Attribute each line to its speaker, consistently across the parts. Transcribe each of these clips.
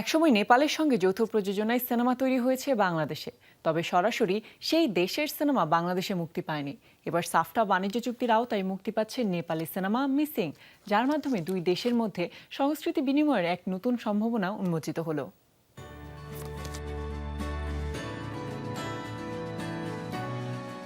Speaker 1: একসময় নেপালের সঙ্গে যৌথ প্রযোজনায় সিনেমা তৈরি হয়েছে বাংলাদেশে। তবে সরাসরি সেই দেশের সিনেমা বাংলাদেশে মুক্তি পায়নি। এবার সাফটা বাণিজ্য চুক্তির আওতায় মুক্তি পাচ্ছে নেপালি সিনেমা মিসিং, যার মাধ্যমে দুই দেশের মধ্যে সংস্কৃতি বিনিময়ের এক নতুন সম্ভাবনা উন্মোচিত হলো।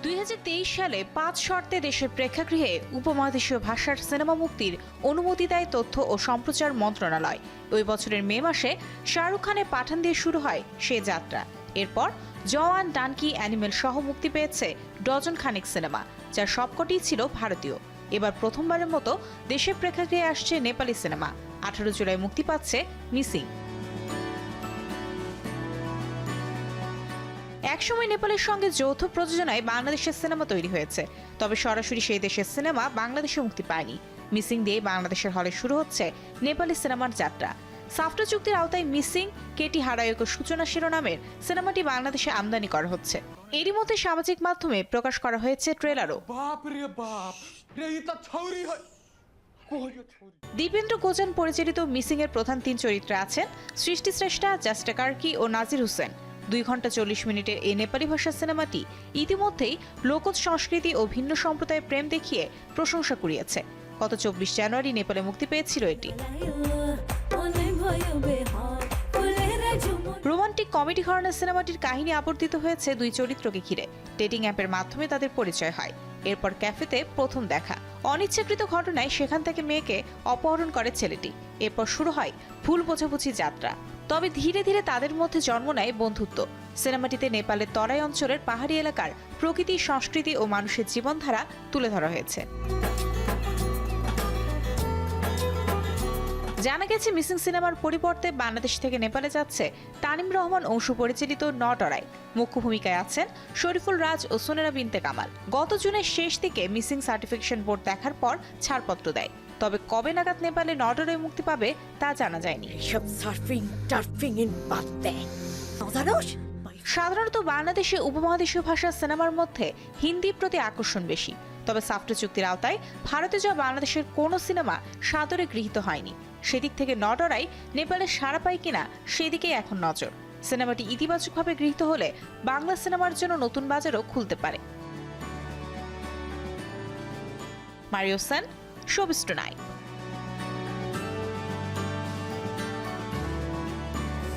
Speaker 2: দুই হাজার তেইশ সালে পাঁচ শর্তে দেশের প্রেক্ষাগৃহে উপমহাদেশীয় ভাষার সিনেমা মুক্তির অনুমতি দেয় তথ্য ও সম্প্রচার মন্ত্রণালয়। ওই বছরের মে মাসে শাহরুখ খানের পাঠান দিয়ে শুরু হয় সে যাত্রা। এরপর জওয়ান ডানকি অ্যানিমেল সহ মুক্তি পেয়েছে ডজন খানেক সিনেমা, যার সবকটিই ছিল ভারতীয়। এবার প্রথমবারের মতো দেশের প্রেক্ষাগৃহে আসছে নেপালি সিনেমা। আঠারো জুলাই মুক্তি পাচ্ছে মিসিং। একসময় নেপালের সঙ্গে যৌথ প্রযোজনায় বাংলাদেশের সিনেমা তৈরি হয়েছে। তবে সরাসরি সেই দেশের সিনেমা বাংলাদেশে মুক্তি পায়নি। মিসিং দিয়ে বাংলাদেশের হলে শুরু হচ্ছে নেপালি সিনেমার যাত্রা। সাফটা চুক্তির আওতায় মিসিং কেটি হারায়ক সূচনা শিরোনামের সিনেমাটি বাংলাদেশে আমদানি করা হচ্ছে। এরই মধ্যে সামাজিক মাধ্যমে প্রকাশ করা হয়েছে ট্রেলারও। দীপেন্দ্র গোজান পরিচালিত মিসিং এর প্রধান তিন চরিত্রে আছেন সৃষ্টি শ্রেষ্ঠা জাস্টা কার্কি ও নাজির হোসেন। দুই ঘণ্টা চল্লিশ মিনিটের এই নেপালি ভাষার সিনেমাটি ইতিমধ্যেই লোকজ সংস্কৃতি ও ভিন্ন সম্প্রদায়ের প্রেম দেখিয়ে প্রশংসা কুড়িয়েছে। গত চব্বিশ জানুয়ারি নেপালে মুক্তি পেয়েছিল এটি। রোমান্টিক কমেডি ঘরানার সিনেমাটির কাহিনী আবর্তিত হয়েছে দুই চরিত্রকে ঘিরে। ডেটিং অ্যাপের মাধ্যমে তাদের পরিচয় হয়। এরপর ক্যাফেতে প্রথম দেখা। অনিচ্ছাকৃত ঘটনায় সেখান থেকে মেয়েকে অপহরণ করে ছেলেটি। এরপর শুরু হয় ভুল বোঝাবুঝি যাত্রা। তবে ধীরে ধীরে তাদের মধ্যে জন্ম নেয় বন্ধুত্ব। সিনেমাটিতে নেপালের তরাই অঞ্চলের পাহাড়ি এলাকার প্রকৃতি, সংস্কৃতি ও মানুষের জীবনধারা তুলে ধরা হয়েছে। জানা গেছে, মিসিং সিনেমার পরিবর্তে বাংলাদেশ থেকে নেপালে যাচ্ছে তানিম রহমান অংশু পরিচালিত নটরাই। মুখ্য ভূমিকায় আছেন শরীফুল রাজ ও সোনেরা বিনতে কামাল। গত জুনের শেষ দিকে মিসিং সার্টিফিকেশন বোর্ড দেখার পর ছাড়পত্র দেয়। তবে কবে নাগাদ নেপালে নটরাই মুক্তি পাবে তা জানা যায়নি।
Speaker 3: সব সার্ফিং টার্ফিং ইন বাদ দেয়।
Speaker 2: সাধারণত বাংলাদেশে উপমহাদেশীয় ভাষার সিনেমার মধ্যে হিন্দির প্রতি আকর্ষণ বেশি। তবে সাফটা চুক্তির আওতায় ভারতে যাওয়া বাংলাদেশের কোনো সিনেমা সাদরে গৃহীত হয়নি। সেদিক থেকে নডরাই নেপালে সাড়া পায় কিনা সেদিকেই এখন নজর। সিনেমাটি ইতিবাচকভাবে গৃহীত হলে বাংলা সিনেমার জন্য নতুন বাজারও খুলতে পারে। Mario Sen Showbiz tonight.